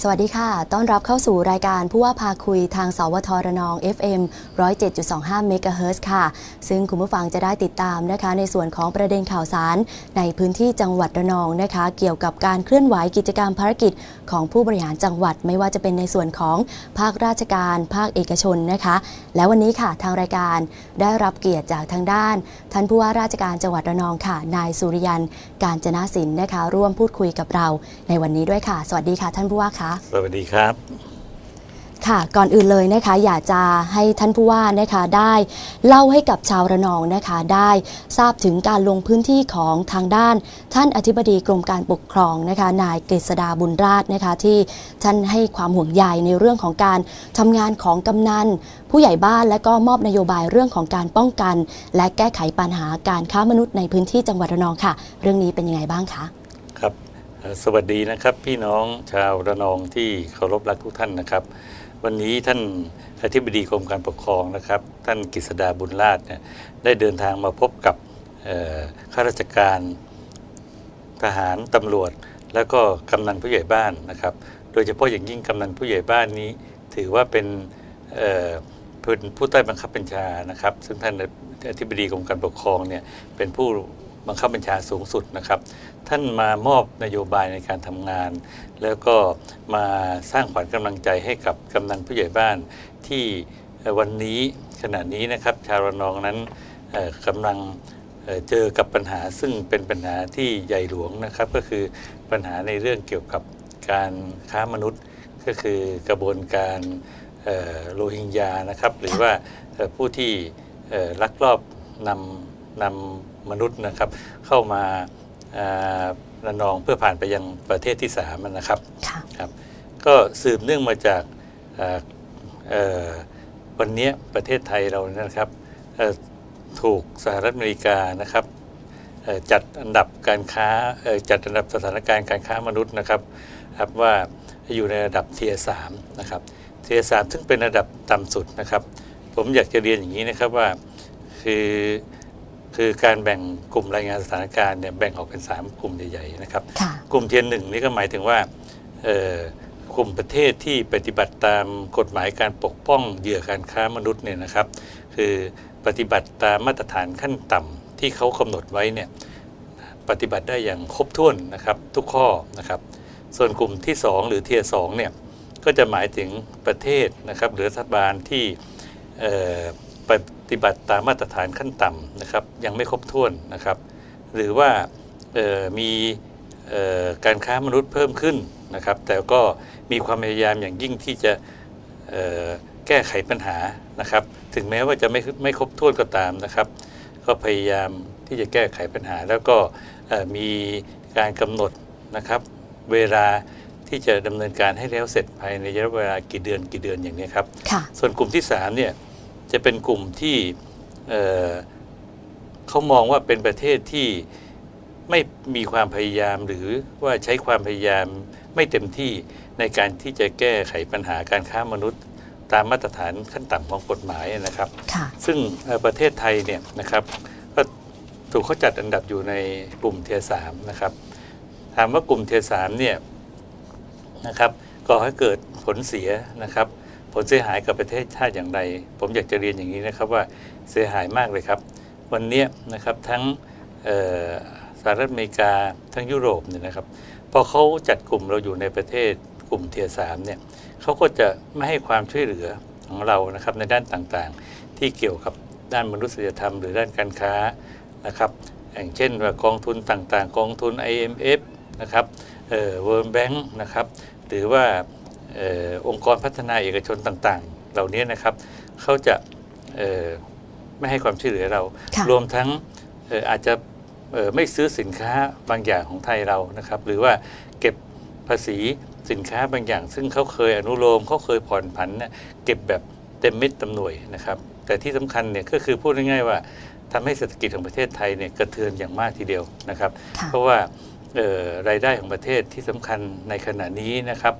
สวัสดีค่ะ ต้อนรับเข้าสู่รายการผู้ว่าพาคุยทางสวทระนอง FM 107.25 เมกะเฮิรตซ์ค่ะ ซึ่งคุณผู้ฟังจะได้ติดตามนะคะ ในส่วนของประเด็นข่าวสาร ในพื้นที่จังหวัดระนองนะคะ เกี่ยวกับการเคลื่อนไหวกิจกรรมภารกิจของผู้บริหารจังหวัด ไม่ว่าจะเป็นในส่วนของภาคราชการ ภาคเอกชนนะคะ และวันนี้ค่ะทางรายการได้รับเกียรติจากทางด้าน ท่านผู้ว่าราชการจังหวัดระนองค่ะ นายสุริยัน การจนาสินนะคะ ร่วมพูดคุยกับเรา ในวันนี้ด้วยค่ะ สวัสดีค่ะ ท่านผู้ว่าคะสวัสดีครับ ค่ะ ก่อนอื่นเลยนะคะ อยากจะให้ท่านผู้ว่านะคะได้เล่าให้กับชาวระนองนะคะ ได้ทราบถึงการลงพื้นที่ของทางด้าน ท่านอธิบดีกรมการปกครองนะคะ นายกฤษดาบุญราชนะคะ ที่ท่านให้ความห่วงใยในเรื่องของการทำงานของกำนันผู้ใหญ่บ้านและก็มอบนโยบายเรื่องของการป้องกัน และแก้ไขปัญหาการค้ามนุษย์ในพื้นที่จังหวัดระนองค่ะ เรื่องนี้เป็นยังไงบ้างคะครับเอ่อ สวัสดีนะครับพี่น้องชาวระนองที่เคารพรักทุกท่านนะครับ วันนี้ท่านอธิบดีกรมการปกครองนะครับ ท่านกฤษดาบุญราชเนี่ยได้เดินทางมาพบกับข้าราชการทหารตำรวจ แล้วก็กำนันผู้ใหญ่บ้านนะครับ โดยเฉพาะอย่างยิ่งกำนันผู้ใหญ่บ้านนี้ ถือว่าเป็นเป็นผู้ใต้บังคับบัญชานะครับ ซึ่งท่านอธิบดีกรมการปกครองเนี่ยเป็นผู้ บังคับบัญชาสูงสุดนะครับ ท่านมามอบนโยบายในการทำงาน แล้วก็มาสร้างขวัญกำลังใจให้กับกำนันผู้ใหญ่บ้านที่วันนี้ขณะนี้นะครับชาวระนองนั้นกำลังเเจอกับปัญหาซึ่งเป็นปัญหาที่ใหญ่หลวงนะครับ ก็คือปัญหาในเรื่องเกี่ยวกับการค้ามนุษย์ ก็คือกระบวนการโรฮิงญานะครับ หรือว่าผู้ที่ลักลอบนำนำ มนุษย์นะครับ เข้ามาอ่าระนองเพื่อผ่านไปยังประเทศที่สามนะครับค่ะครับ ก็สืบเนื่องมาจากเอ่อเอ่อวันนี้ประเทศไทยเรานะครับเอ่อถูกสหรัฐอเมริกานะครับเอ่อจัดอันดับการค้าเอ่อจัดอันดับสถานการณ์การค้ามนุษย์นะครับครับว่าอยู่ในระดับเทียสามนะครับเทียสามซึ่งเป็นระดับต่ำสุดนะครับ ผมอยากจะเรียนอย่างนี้นะครับว่าคือ คือการแบ่งกลุ่มรายงานสถานการณ์เนี่ยแบ่งออกเป็น 3 กลุ่มใหญ่ๆนะครับค่ะ กลุ่มเทียนหนึ่งนี่ก็หมายถึงว่าเอ่อกลุ่มประเทศที่ปฏิบัติตามกฎหมายการปกป้องเหยื่อการค้ามนุษย์เนี่ยนะครับ คือปฏิบัติตามมาตรฐานขั้นต่ำที่เขากำหนดไว้เนี่ยปฏิบัติได้อย่างครบถ้วนนะครับทุกข้อนะครับ ส่วนกลุ่มที่ 2 หรือเทียสองเนี่ยก็จะหมายถึงประเทศนะครับหรือรัฐบาลที่เอ่อป ฏิบัติตามมาตรฐานขั้นต่ำนะครับยังไม่ครบถ้วนนะครับ หรือว่าเอ่อมีเอ่อการค้ามนุษย์เพิ่มขึ้นนะครับ แต่ก็มีความพยายามอย่างยิ่งที่จะเอ่อแก้ไขปัญหานะครับ ถึงแม้ว่าจะไม่ไม่ครบถ้วนก็ตามนะครับ ก็พยายามที่จะแก้ไขปัญหา แล้วก็เอ่อมีการกำหนดนะครับ เวลาที่จะดำเนินการให้แล้วเสร็จภายในระยะเวลากี่เดือนกี่เดือนอย่างนี้ครับค่ะส่วนกลุ่มที่3เนี่ย จะเป็นกลุ่มที่เอ่อเขามองว่าเป็นประเทศที่ไม่มีความพยายามหรือว่าใช้ความพยายามไม่เต็มที่ในการที่จะแก้ไขปัญหาการค้ามนุษย์ ตามมาตรฐานขั้นต่ำของกฎหมายนะครับค่ะซึ่งเอ่อประเทศไทยเนี่ยนะครับก็ถูกเขาจัดอันดับอยู่ในกลุ่มเทียสามนะครับถามว่ากลุ่มเทียสามเนี่ยนะครับก่อให้เกิดผลเสียนะครับ ผลเสียหายกับประเทศชาติอย่างไร ผมอยากจะเรียนอย่างนี้นะครับว่าเสียหายมากเลยครับ วันนี้นะครับทั้งสหรัฐอเมริกาทั้งยุโรปเนี่ยนะครับพอเขาจัดกลุ่มเราอยู่ในประเทศกลุ่มเทียสามเนี่ยเขาก็จะไม่ให้ความช่วยเหลือของเรานะครับในด้านต่างๆ ที่เกี่ยวกับด้านมนุษยธรรม หรือด้านการค้านะครับอย่างเช่นว่ากองทุนต่างๆ กองทุน IMF นะครับเอ่อ World Bank นะครับหรือว่า อ่อองค์กรพัฒนาเอกชนต่างๆ เหล่านี้นะครับเขาจะเอ่อไม่ให้ความช่วยเหลือเราค่ะรวมทั้งเอ่ออาจจะเอ่อไม่ซื้อสินค้าบางอย่างของไทยเรานะครับ หรือว่าเก็บภาษีสินค้าบางอย่าง ซึ่งเขาเคยอนุโลมเขาเคยผ่อนผันเนี่ยเก็บแบบเต็มเม็ดเต็มหน่วยนะครับ แต่ที่สำคัญเนี่ยก็คือพูดง่ายๆว่าทำให้เศรษฐกิจของประเทศไทยเนี่ยกระเทือนอย่างมากทีเดียวนะครับค่ะเพราะว่าเอ่อรายได้ของประเทศที่สำคัญในขณะนี้นะครับ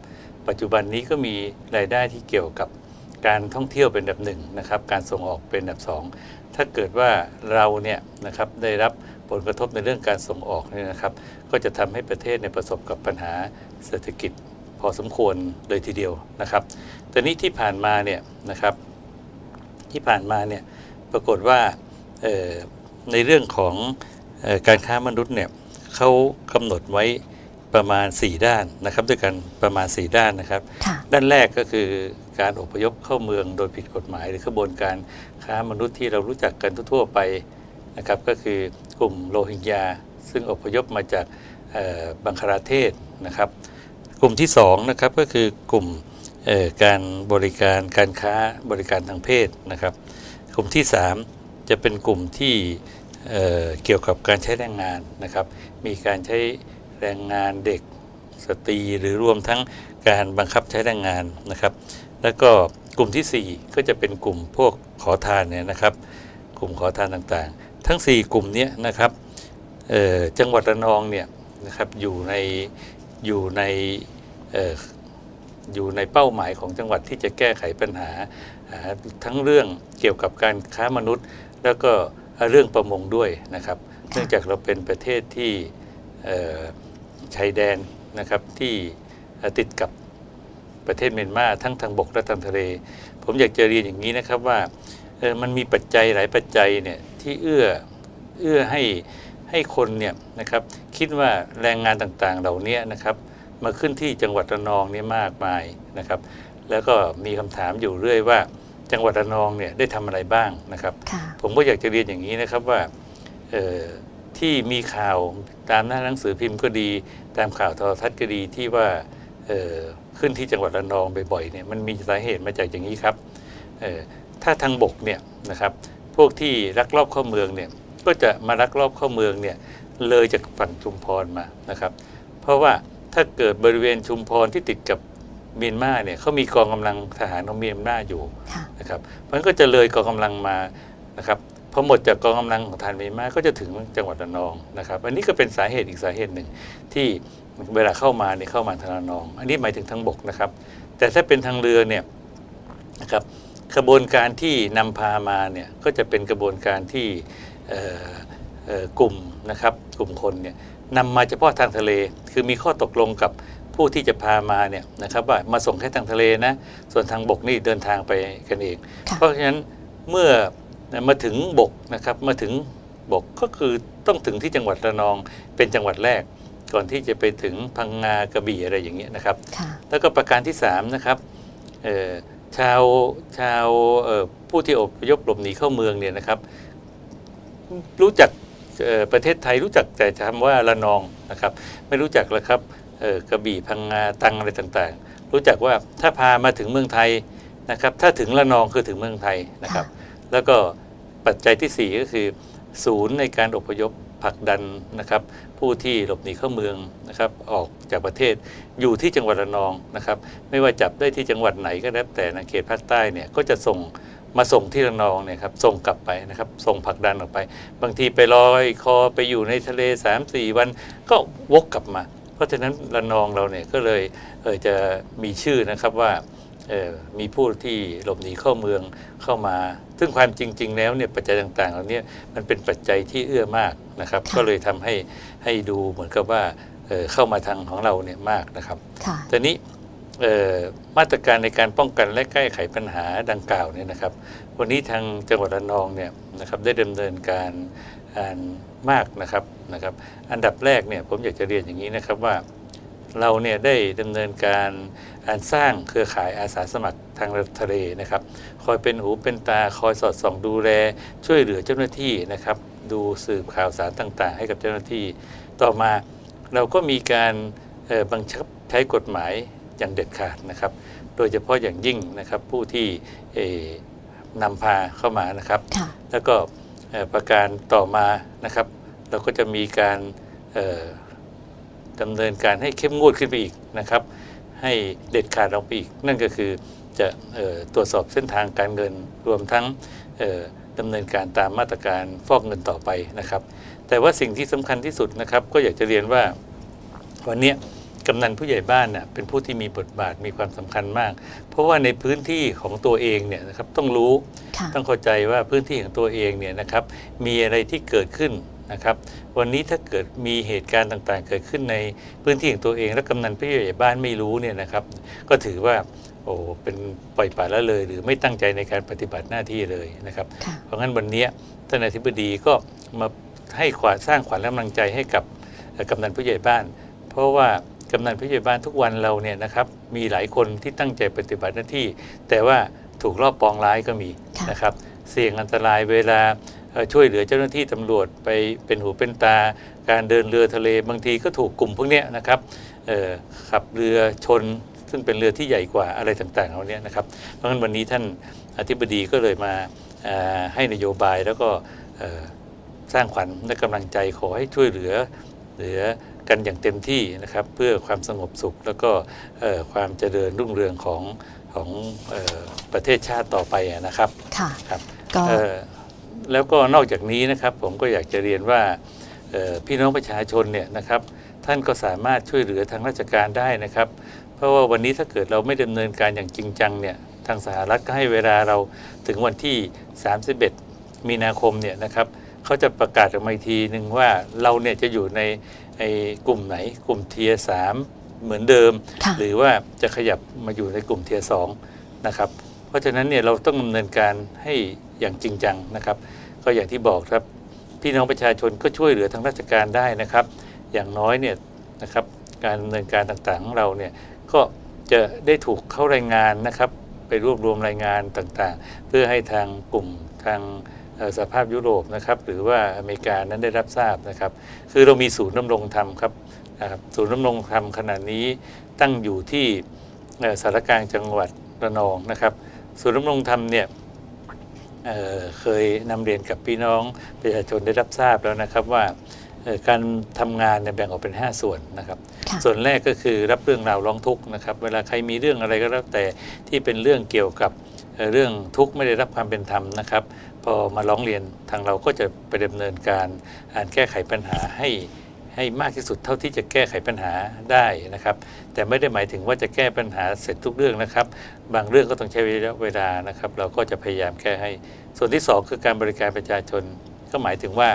ปัจจุบันนี้ก็มีรายได้ที่เกี่ยวกับการท่องเที่ยวเป็นอันดับหนึ่งนะครับ การส่งออกเป็นอันดับสองถ้าเกิดว่าเราเนี่ยนะครับได้รับผลกระทบในเรื่องการส่งออกเนี่ยนะครับ ก็จะทำให้ประเทศในประสบกับปัญหาเศรษฐกิจพอสมควรเลยทีเดียวนะครับแต่นี้ที่ผ่านมาเนี่ยนะครับที่ผ่านมาเนี่ยปรากฏว่าในเรื่องของออการค้ามนุษย์เนี่ยเขากำหนดไว้ ประมาณ 4 ด้านนะครับด้วยกันประมาณ 4 ด้านนะครับค่ะด้านแรกก็คือการอพยพเข้าเมืองโดยผิดกฎหมาย หรือขบวนการค้ามนุษย์ที่เรารู้จักกันทั่วๆไปนะครับก็คือกลุ่มโรฮิงญาซึ่งอพยพมาจากเอ่อบังคลาเทศนะครับ กลุ่มที่2นะครับก็คือกลุ่มเอ่อการบริการการค้าบริการทางเพศนะครับ กลุ่มที่ 3 จะเป็นกลุ่มที่เอ่อเกี่ยวกับการใช้แรงงานนะครับ มีการใช้ แรงงานเด็กสตรีหรือรวมทั้งการบังคับใช้แรงงานนะครับ แล้วก็กลุ่มทีสี่ 4 ก็จะเป็นกลุ่มพวกขอทานเนี่ยนะครับ กลุ่มขอทานต่างๆ ทั้ง 4 กลุ่มนี้นะครับจังหวัดระนองเนี่ยนะครับอยู่ในอยู่ในอยู่ในเป้าหมายของจังหวัดที่จะแก้ไขปัญหาทั้งเรื่องเกี่ยวกับการค้ามนุษย์ แล้วก็เรื่องประมงด้วยนะครับ เนื่องจากเราเป็นประเทศที่ ชายแดนนะครับที่เอ่อติดกับประเทศเมียนมาทั้งทางบกและทางทะเล ผมอยากจะเรียนอย่างนี้นะครับว่าเออมันมีปัจจัยหลายปัจจัยเนี่ยที่เอื้อเอื้อให้ให้คนเนี่ยนะครับคิดว่าแรงงานต่างๆเหล่านี้นะครับมาขึ้นที่จังหวัดระนองเนี่ยมากมายนะครับ แล้วก็มีคำถามอยู่เรื่อยว่าจังหวัดระนองเนี่ยได้ทำอะไรบ้างนะครับค่ะผมก็อยากจะเรียนอย่างนี้นะครับว่าเอ่อที่มีข่าวตามหน้าหนังสือพิมพ์ก็ดี ตามข่าวโทรทัศน์ก็ดีที่ว่าเอ่อขึ้นที่จังหวัดระนองบ่อยๆเนี่ยมันมีสาเหตุมาจากอย่างนี้ครับเอ่อถ้าทางบกเนี่ยนะครับพวกที่ลักลอบเข้าเมืองเนี่ยก็จะมาลักลอบเข้าเมืองเนี่ยเลยจากฝั่งชุมพรมานะครับ เพราะว่าถ้าเกิดบริเวณชุมพรที่ติดกับเมียนมาเนี่ยเขามีกองกำลังทหารของเมียนมาอยู่ค่ะนะครับมันก็จะเลยกองกำลังมานะครับ พอหมดจากกองกำลังของทหานเมียนมาก็จะถึงจังหวัดระนองนะครับ อันนี้ก็เป็นสาเหตุอีกสาเหตุหนึ่งที่เวลาเข้ามาเนี่ยเข้ามาทางระนอง อันนี้หมายถึงทางบกนะครับ แต่ถ้าเป็นทางเรือเนี่ยนะครับกระบวนการที่นำพามาเนี่ยก็จะเป็นกระบวนการที่เอ่อเอ่อกลุ่มนะครับกลุ่มคนเนี่ยนำมาเฉพาะทางทะเล คือมีข้อตกลงกับผู้ที่จะพามาเนี่ยนะครับว่ามาส่งแค่ทางทะเลนะ ส่วนทางบกนี่เดินทางไปกันเองค่ะเพราะฉะนั้นเมื่อ มาถึงบกนะครับมาถึงบกก็คือต้องถึงที่จังหวัดระนองเป็นจังหวัดแรก ก่อนที่จะไปถึงพังงากระบี่อะไรอย่างเงี้ยนะครับค่ะแล้วก็ประการที่3นะครับเอ่อชาวชาวเอ่อผู้ที่อพยพหลบหนีเข้าเมืองเนี่ยนะครับ รู้จักเอ่อประเทศไทยรู้จักแต่คำว่าระนองนะครับ ไม่รู้จักแล้วครับเอ่อกระบี่พังงาตังอะไรต่างๆ รู้จักว่าถ้าพามาถึงเมืองไทยนะครับ ถ้าถึงระนองคือถึงเมืองไทยนะครับ แล้วก็ ปัจจัยที่ 4 ก็คือ ศูนย์ในการอพยพผลักดันนะครับผู้ที่หลบหนีเข้าเมืองนะครับออกจากประเทศอยู่ที่จังหวัดระนองนะครับไม่ว่าจับได้ที่จังหวัดไหนก็แล้วแต่ในเขตภาคใต้เนี่ยก็จะส่งมาส่งที่ระนองเนี่ยครับส่งกลับไปนะครับส่งผลักดันออกไป บางทีไปลอยคอไปอยู่ในทะเล 3-4 วันก็วกกลับมา เพราะฉะนั้นระนองเราเนี่ยก็เลยเออจะมีชื่อนะครับว่า มีผู้ที่หลบหนีเข้าเมืองเข้ามา ซึ่งความจริง ๆ แล้วเนี่ยปัจจัยต่างๆเหล่านี้มันเป็นปัจจัยที่เอื้อมากนะครับค่ะก็เลยทำให้ให้ดูเหมือนกับว่าเอ่อเข้ามาทางของเราเนี่ยมากนะครับค่ะแต่นี้เอ่อมาตรการในการป้องกันและแก้ไขปัญหาดังกล่าวเนี่ยนะครับ วันนี้ทางจังหวัดระนองเนี่ยนะครับได้ดำเนินการอ่านมากนะครับนะครับ อันดับแรกเนี่ยผมอยากจะเรียนอย่างนี้นะครับว่า เราเนี่ยได้ดำเนินการการสร้างเครือข่ายอาสาสมัครทางทะเลนะครับ คอยเป็นหูเป็นตาคอยสอดส่องดูแล ช่วยเหลือเจ้าหน้าที่นะครับ ดูสืบข่าวสารต่างๆ ให้กับเจ้าหน้าที่ ต่อมาเราก็มีการเอ่อบังคับใช้กฎหมายอย่างเด็ดขาดนะครับ โดยเฉพาะอย่างยิ่งนะครับผู้ที่เอ่อนำพาเข้ามานะครับค่ะแล้วก็เอ่อประการต่อมานะครับ เราก็จะมีการเอ่อ ดำเนินการให้เข้มงวดขึ้นไปอีกนะครับ ให้เด็ดขาดลงไปอีก นั่นก็คือจะเอ่อตรวจสอบเส้นทางการเงินรวมทั้งเอ่อดำเนินการตามมาตรการฟอกเงินต่อไปนะครับ แต่ว่าสิ่งที่สำคัญที่สุดนะครับ ก็อยากจะเรียนว่าวันเนี้ยกำนันผู้ใหญ่บ้านน่ะเป็นผู้ที่มีบทบาทมีความสำคัญมาก เพราะว่าในพื้นที่ของตัวเองเนี่ยนะครับต้องรู้ค่ะต้องเข้าใจว่าพื้นที่ของตัวเองเนี่ยนะครับมีอะไรที่เกิดขึ้น นะครับ วันนี้ถ้าเกิดมีเหตุการณ์ต่างๆ เกิดขึ้นในพื้นที่ของตัวเอง และกำนันผู้ใหญ่บ้านไม่รู้เนี่ยนะครับ ก็ถือว่าโอ้เป็นปล่อยปละละเลย หรือไม่ตั้งใจในการปฏิบัติหน้าที่เลยนะครับค่ะเพราะงั้นวันนี้ท่านอธิบดีก็มาให้ขวาสร้างขวัญและกำลังใจให้กับเอ่อกำนันผู้ใหญ่บ้าน เพราะว่ากำนันผู้ใหญ่บ้านทุกวันเราเนี่ยนะครับมีหลายคนที่ตั้งใจปฏิบัติหน้าที่ แต่ว่าถูกรอบปองร้ายก็มีค่ะนะครับ เสี่ยงอันตรายเวลาเอ่อ ช่วยเหลือเจ้าหน้าที่ตำรวจไปเป็นหูเป็นตา การเดินเรือทะเลบางทีก็ถูกกลุ่มพวกเนี้ยนะครับเอ่อขับเรือชน ซึ่งเป็นเรือที่ใหญ่กว่าอะไรต่างๆเหล่านี้นะครับ เพราะฉะนั้นวันนี้ท่านอธิบดีก็เลยมาเอ่อให้นโยบายแล้วก็เอ่อสร้างขวัญและกำลังใจขอให้ช่วยเหลือเหลือกันอย่างเต็มที่นะครับ เพื่อความสงบสุขแล้วก็เอ่อความเจริญรุ่งเรืองของของเออประเทศชาติต่อไปอะนะครับค่ะครับก็เอ่อ แล้วก็นอกจากนี้นะครับผมก็อยากจะเรียนว่าเอ่อพี่น้องประชาชนเนี่ยนะครับ ท่านก็สามารถช่วยเหลือทางราชการได้นะครับ เพราะว่าวันนี้ถ้าเกิดเราไม่ดำเนินการอย่างจริงจังเนี่ยทางสหรัฐก็ให้เวลาเราถึงวันที่ 31 มีนาคมเนี่ยนะครับเขาจะประกาศออกมาอีกทีหนึ่งว่าเราเนี่ยจะอยู่ในไอ้กลุ่มไหนกลุ่มเทียสามเหมือนเดิมค่ะหรือว่าจะขยับมาอยู่ในกลุ่มเทียสองนะครับเพราะฉะนั้นเนี่ยเราต้องดำเนินการให้ อย่างจริงจังนะครับ ก็อย่างที่บอกครับพี่น้องประชาชนก็ช่วยเหลือทางราชการได้นะครับ อย่างน้อยเนี่ยนะครับการดำเนินการต่างๆของเราเนี่ยก็จะได้ถูกเข้ารายงานนะครับ ไปรวบรวมรายงานต่างๆ เพื่อให้ทางกลุ่มทางสภาพยุโรปนะครับหรือว่าอเมริกานั้นได้รับทราบนะครับ คือเรามีศูนย์ดำรงธรรมครับนะครับศูนย์ดำรงธรรมขณะนี้ตั้งอยู่ที่สารกลางจังหวัดระนองนะครับ ศูนย์ดำรงธรรมเนี่ย เอ่อเคยนำเรียนกับพี่น้องประชาชนได้รับทราบแล้วนะครับว่าเอ่อการทำงานเนี่ยแบ่งออกเป็น 5 ส่วนนะครับค่ะส่วนแรกก็คือรับเรื่องราวร้องทุกข์นะครับ เวลาใครมีเรื่องอะไรก็แล้วแต่ที่เป็นเรื่องเกี่ยวกับเอ่อเรื่องทุกข์ไม่ได้รับความเป็นธรรมนะครับ พอมาร้องเรียนทางเราก็จะไปดำเนินการอ่านแก้ไขปัญหาให้ ให้มากที่สุดเท่าที่จะแก้ไขปัญหาได้นะครับ แต่ไม่ได้หมายถึงว่าจะแก้ปัญหาเสร็จทุกเรื่องนะครับ บางเรื่องก็ต้องใช้ระยะเวลานะครับ เราก็จะพยายามแก้ให้ ส่วนที่สองคือการบริการประชาชน ก็หมายถึงว่า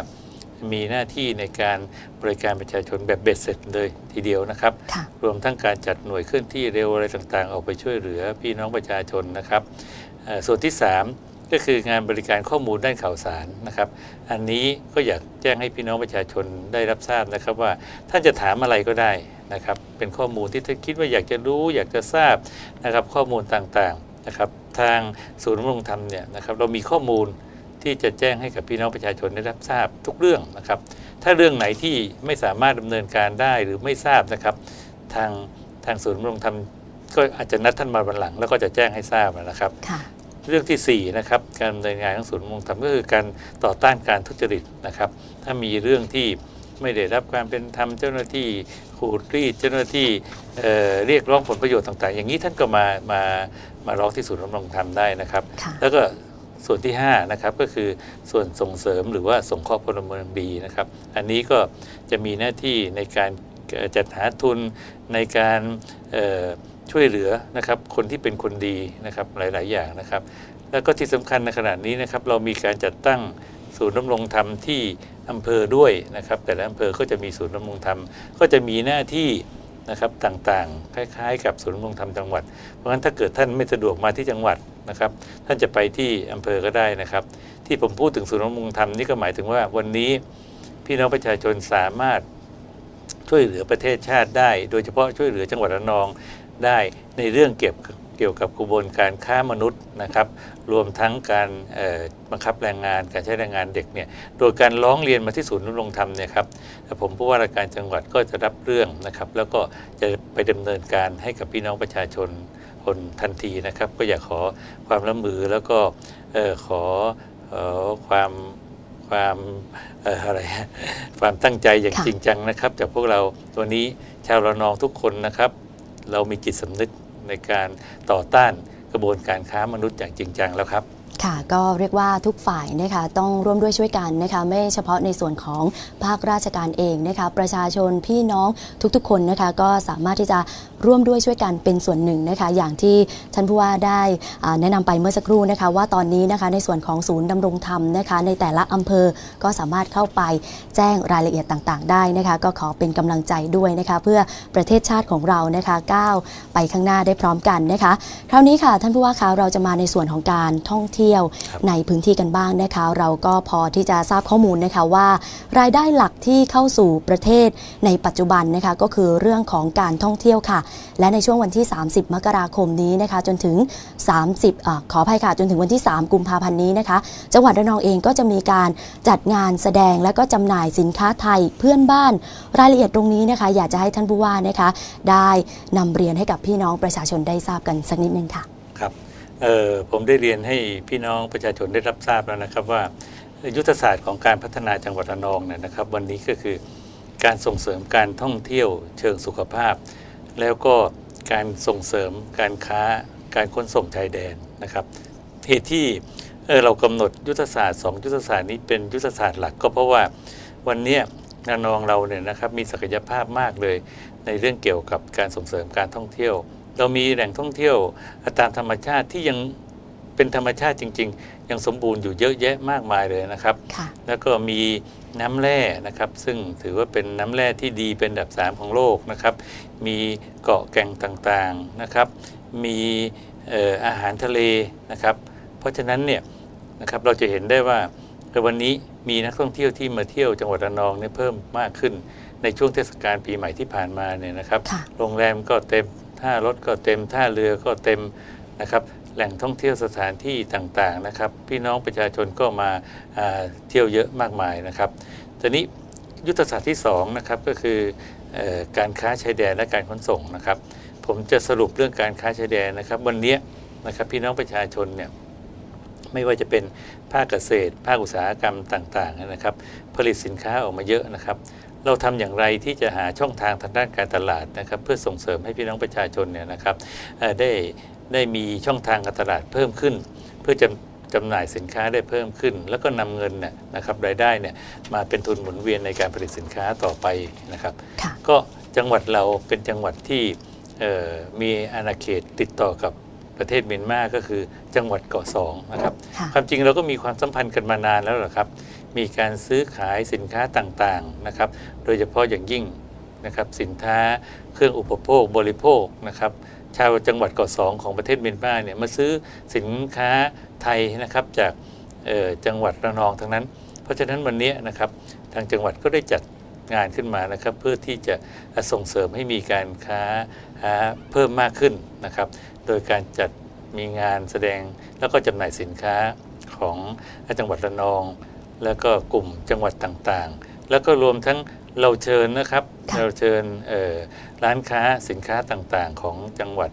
มีหน้าที่ในการบริการประชาชนแบบเบ็ดเสร็จเลยทีเดียวนะครับค่ะรวมทั้งการจัดหน่วยเคลื่อนที่เร็วอะไรต่างๆ ออกไปช่วยเหลือพี่น้องประชาชนนะครับเอ่อส่วนที่ 3 ก็คืองานบริการข้อมูลด้านข่าวสารนะครับ อันนี้ก็อยากแจ้งให้พี่น้องประชาชนได้รับทราบนะครับว่าท่านจะถามอะไรก็ได้นะครับ เป็นข้อมูลที่ท่านคิดว่าอยากจะรู้ อยากจะทราบนะครับข้อมูลต่างๆนะครับ ทางศูนย์รงธรรมเนี่ยนะครับเรามีข้อมูลที่จะแจ้งให้กับพี่น้องประชาชนได้รับทราบทุกเรื่องนะครับ ถ้าเรื่องไหนที่ไม่สามารถดำเนินการได้หรือไม่ทราบนะครับ ทางทางศูนย์รงธรรมก็อาจจะนัดท่านมาวันหลัง แล้วก็จะแจ้งให้ทราบนะครับค่ะ เรื่องที่4นะครับการดำเนินงานของศูนย์ดำรงธรรมก็คือการต่อต้านการทุจริตนะครับถ้ามีเรื่องที่ไม่ได้รับความเป็นธรรมเจ้าหน้าที่ขูดรีดเจ้าหน้าที่เอ่อเรียกร้องผลประโยชน์ต่าง ๆ อย่างนี้ท่านก็มามามาร้องที่ศูนย์ดำรงธรรมได้นะครับค่ะแล้วก็ส่วนที่5นะครับก็คือส่วนส่งเสริมหรือว่าส่งข้อพลเมืองดีนะครับ อันนี้ก็จะมีหน้าที่ในการเอ่อจัดหาทุนในการเอ่อ ช่วยเหลือนะครับคนที่เป็นคนดีนะครับหลาย ๆ อย่างนะครับ แล้วก็ที่สำคัญในขณะนี้นะครับเรามีการจัดตั้งศูนย์ดำรงธรรมที่อำเภอด้วยนะครับ แต่ละอำเภอก็จะมีศูนย์ดำรงธรรม ก็จะมีหน้าที่นะครับต่างๆ คล้าย ๆ กับศูนย์ดำรงธรรมจังหวัด เพราะฉะนั้นถ้าเกิดท่านไม่สะดวกมาที่จังหวัดนะครับ ท่านจะไปที่อำเภอก็ได้นะครับ ที่ผมพูดถึงศูนย์ดำรงธรรมนี่ก็หมายถึงว่าวันนี้พี่น้องประชาชนสามารถช่วยเหลือประเทศชาติได้ โดยเฉพาะช่วยเหลือจังหวัดระนอง ได้ในเรื่องเกี่ยวกับเกี่ยวกับกระบวนการค้ามนุษย์นะครับรวมทั้งการบังคับแรงงานการใช้แรงงานเด็กเนี่ยโดยการร้องเรียนมาที่ศูนย์ดำรงธรรมเนี่ยครับผมผู้ว่าราชการจังหวัดก็จะรับเรื่องนะครับแล้วก็จะไปดำเนินการให้กับพี่น้องประชาชนคนทันทีนะครับก็อยากขอความร่วมมือแล้วก็ขอออความความอออะไรความตั้งใจอย่างจริงจังนะครับ จากพวกเราตัวนี้ชาวระนองทุกคนนะครับ เรามีจิตสำนึกในการต่อต้านกระบวนการค้ามนุษย์อย่างจริงจังแล้วครับ ค่ะก็เรียกว่าทุกฝ่ายนะคะต้องร่วมด้วยช่วยกันนะคะไม่เฉพาะในส่วนของภาคราชการเองนะคะประชาชนพี่น้องทุกๆ คนนะคะก็สามารถที่จะร่วมด้วยช่วยกันเป็นส่วนหนึ่งนะคะอย่างที่ท่านผู้ว่าได้แนะนำไปเมื่อสักครู่นะคะว่าตอนนี้นะคะในส่วนของศูนย์ดำรงธรรมนะคะในแต่ละอำเภอก็สามารถเข้าไปแจ้งรายละเอียดต่างๆ ได้นะคะก็ขอเป็นกำลังใจด้วยนะคะเพื่อประเทศชาติของเรานะคะก้าวไปข้างหน้าได้พร้อมกันนะคะคราวนี้ค่ะท่านผู้ว่าคะเราจะมาในส่วนของการท่องเที่ยวครับในพื้นที่กันบ้างนะคะ เราก็พอที่จะทราบข้อมูลนะคะว่า รายได้หลักที่เข้าสู่ประเทศในปัจจุบันนะคะก็คือเรื่องของการท่องเที่ยวค่ะ และในช่วงวันที่ 30 มกราคมนี้นะคะจนถึง 30เออขออภัยค่ะจนถึงวันที่ 3 กุมภาพันธ์นี้นะคะจังหวัดระนองเองก็จะมีการจัดงานแสดงและก็จำหน่ายสินค้าไทยเพื่อนบ้านรายละเอียดตรงนี้นะคะ อยากจะให้ท่านผู้ว่านะคะ ได้นำเรียนให้กับพี่น้องประชาชนได้ทราบกันสักนิดนึงค่ะครับ เออผมได้เรียนให้พี่น้องประชาชนได้รับทราบแล้วนะครับว่ายุทธศาสตร์ของการพัฒนาจังหวัดระนองเนี่ยนะครับ วันนี้ก็คือการส่งเสริมการท่องเที่ยวเชิงสุขภาพ แล้วก็การส่งเสริมการค้าการขนส่งชายแดนนะครับเหตุที่เออเรากำหนดยุทธศาสตร์สองยุทธศาสตร์นี้เป็นยุทธศาสตร์หลักก็เพราะว่าวันนี้ระนองเราเนี่ยนะครับมีศักยภาพมากเลยในเรื่องเกี่ยวกับการส่งเสริมการท่องเที่ยว เรามีแหล่งท่องเที่ยวตามธรรมชาติที่ยังเป็นธรรมชาติจริง ๆ ยังสมบูรณ์อยู่เยอะแยะมากมายเลยนะครับค่ะแล้วก็มีน้ำแร่นะครับ ซึ่งถือว่าเป็นน้ำแร่ที่ดีเป็นอันดับสามของโลกนะครับ มีเกาะแก่งต่างๆนะครับ มีเอ่ออาหารทะเลนะครับ เพราะฉะนั้นเนี่ยนะครับเราจะเห็นได้ว่าในวันนี้มีนักท่องเที่ยวที่มาเที่ยวจังหวัดระนองเนี่ยเพิ่มมากขึ้นในช่วงเทศกาลปีใหม่ที่ผ่านมาเนี่ยนะครับค่ะโรงแรมก็เต็ม ท่ารถก็เต็มท่าเรือก็เต็มนะครับแหล่งท่องเที่ยวสถานที่ต่างๆนะครับ พี่น้องประชาชนก็มาาเที่ยวเยอะมากมายนะครับตอนนี้ยุทธศาสตร์ที่2นะครับก็คืออการค้าชายแดนและการขนส่งนะครับ ผมจะสรุปเรื่องการค้าชายแดนนะครับ วันนี้นะครับพี่น้องประชาชนเนี่ยไม่ว่าจะเป็นภาคเกษตร ภาคอุตสาหกรรมต่างๆนะครับ ผลิตสินค้าออกมาเยอะนะครับ เราทำอย่างไรที่จะหาช่องทางทางด้านการตลาดนะครับเพื่อส่งเสริมให้พี่น้องประชาชนเนี่ยนะครับเอ่อได้ได้มีช่องทางการตลาดเพิ่มขึ้น เพื่อจะจำหน่ายสินค้าได้เพิ่มขึ้น แล้วก็นำเงินเนี่ยนะครับรายได้เนี่ยมาเป็นทุนหมุนเวียนในการผลิตสินค้าต่อไปนะครับค่ะก็จังหวัดเราเป็นจังหวัดที่เอ่อมีอาณาเขตติดต่อกับประเทศเมียนมาก็คือจังหวัดเกาะสองนะครับค่ะความจริงเราก็มีความสัมพันธ์กันมานานแล้วหรอครับ มีการซื้อขายสินค้าต่างๆนะครับ โดยเฉพาะอย่างยิ่งนะครับสินค้าเครื่องอุปโภคบริโภคนะครับชาวจังหวัดเกาะสองของประเทศเมียนมาเนี่ยมาซื้อสินค้าไทยนะครับจากจังหวัดระนองทั้งนั้น เพราะฉะนั้นวันนี้นะครับทางจังหวัดก็ได้จัดงานขึ้นมานะครับเพื่อที่จะส่งเสริมให้มีการค้าอ่าเพิ่มมากขึ้นนะครับโดยการจัดมีงานแสดงแล้วก็จำหน่ายสินค้าของจังหวัดระนอง แล้วก็กลุ่มจังหวัดต่างๆ แล้วก็รวมทั้งเราเชิญนะครับ ค่ะเราเชิญเอ่อร้านค้าสินค้าต่างๆ ของจังหวัด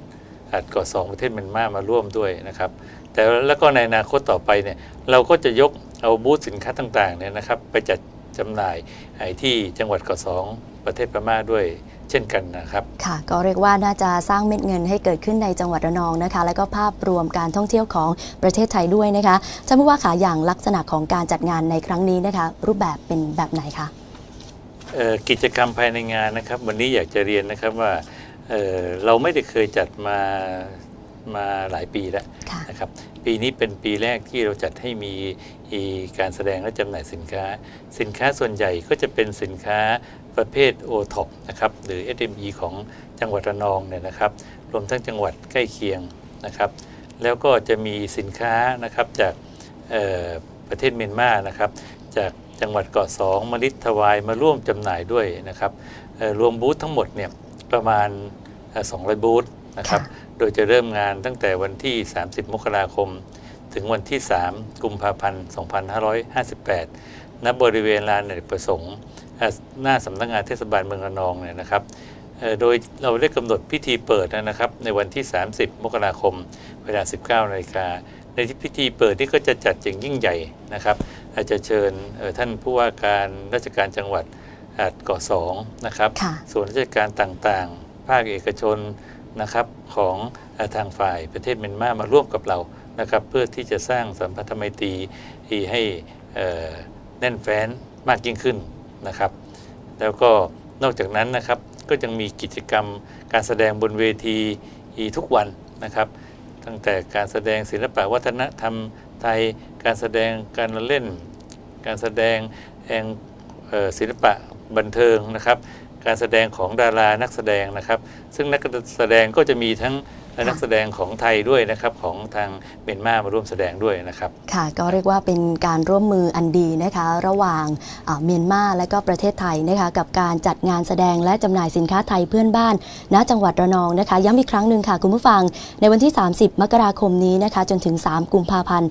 อาจเกาะสองประเทศเมียนมามาร่วมด้วยนะครับ แต่แล้วก็ในอนาคตต่อไปเนี่ยเราก็จะยกเอาบูธสินค้าต่างๆเนี่ยนะครับ ไปจัดจำหน่ายไอ้ที่จังหวัดเกาะสองประเทศพม่าด้วย เช่นกันนะครับ ค่ะ ก็เรียกว่าน่าจะสร้างเม็ดเงินให้เกิดขึ้นในจังหวัดระนองนะคะ และก็ภาพรวมการท่องเที่ยวของประเทศไทยด้วยนะคะท่านผู้ว่าขาอย่างลักษณะของการจัดงานในครั้งนี้นะคะ รูปแบบเป็นแบบไหนคะเอ่อกิจกรรมภายในงานนะครับ วันนี้อยากจะเรียนนะครับว่าเอ่อเราไม่ได้เคยจัดมามาหลายปีแล้วค่ะนะครับ ปีนี้เป็นปีแรกที่เราจัดให้มี อีการแสดงและจำหน่ายสินค้า สินค้าส่วนใหญ่ก็จะเป็นสินค้าประเภท o t o p นะครับหรือ SME ของจังหวัดระนองเนี่ยนะครับ รวมทั้งจังหวัดใกล้เคียงนะครับ แล้วก็จะมีสินค้านะครับจากเอ่อประเทศเมียนมานะครับ จากจังหวัดเกาะสองมลิตถวายมาร่วมจำหน่ายด้วยนะครับเอ่อรวมบูธทั้งหมดเนี่ยประมาณเอ่อ200 บูธนะครับค่ะโดยจะเริ่มงานตั้งแต่วันที่ 30 มกราคม ถึงวันที่ 3 กุมภาพันธ์ 2558 ณ บริเวณลานอเนกประสงค์เอ่อหน้าสำนักงานเทศบาลเมืองระนองเนี่ยนะครับเอ่อโดยเราได้กำหนดพิธีเปิดนะครับ ในวันที่ 30 มกราคม เวลา 19นาฬิกาในที่พิธีเปิดที่ก็จะจัดอย่างยิ่งใหญ่นะครับอาจจะเชิญเอ่อท่านผู้ว่าการราชการจังหวัดอาจเกาะสองนะครับค่ะส่วนราชการต่างๆ ภาคเอกชนนะครับของเอ่อทางฝ่ายประเทศเมียนมามาร่วมกับเรา นะครับเพื่อที่จะสร้างสัมพันธไมตรีที่ให้แน่นแฟ้นมากยิ่งขึ้นนะครับ แล้วก็นอกจากนั้นนะครับก็ยังมีกิจกรรมการแสดงบนเวทีทุกวันนะครับ ตั้งแต่การแสดงศิลปะวัฒนธรรมไทยการแสดงการเล่น การแสดงแองศิลปะบันเทิงนะครับ การแสดงของดารานักแสดงนะครับ ซึ่งนักแสดงก็จะมีทั้ง นักแสดงของไทยด้วยนะครับของทางเมียนมามาร่วมแสดงด้วยนะครับ ค่ะก็เรียกว่าเป็นการร่วมมืออันดีนะคะ ระหว่างอ่าเมียนมาและก็ประเทศไทยนะคะ กับการจัดงานแสดงและจำหน่ายสินค้าไทยเพื่อนบ้าน ณจังหวัดระนองนะคะ ย้ำอีกครั้งหนึ่งค่ะ คุณผู้ฟังในวันที่ 30 มกราคมนี้นะคะ จนถึง 3 กุมภาพันธ์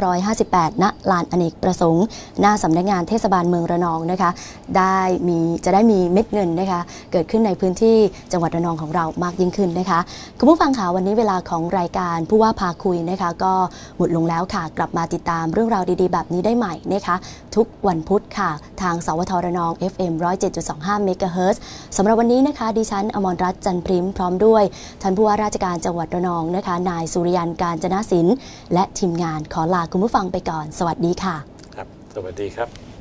2558 ณลานอเนกประสงค์ หน้าสำนักงานเทศบาลเมืองระนองนะคะ ได้มีจะได้มีเม็ดเงินนะคะ เกิดขึ้นในพื้นที่จังหวัดระนองของเรามากยิ่งขึ้นนะคะคุณผูู้้ฟังค่ะวันนี้เวลาของรายการผู้ว่าพาคุยนะคะ ก็หมดลงแล้วค่ะ กลับมาติดตามเรื่องราวดีๆ แบบนี้ได้ใหม่นะคะ ทุกวันพุธค่ะ ทางสวทระนอง FM 107.25 MHz สำหรับวันนี้นะคะ ดิฉันอมรรัตน์จันพริมพร้อมด้วยท่านผู้ว่าราชการจังหวัดระนองนะคะ นายสุริยันการจนะศิลป์และทีมงานขอลาคุณผู้ฟังไปก่อน สวัสดีค่ะ ครับ สวัสดีครับ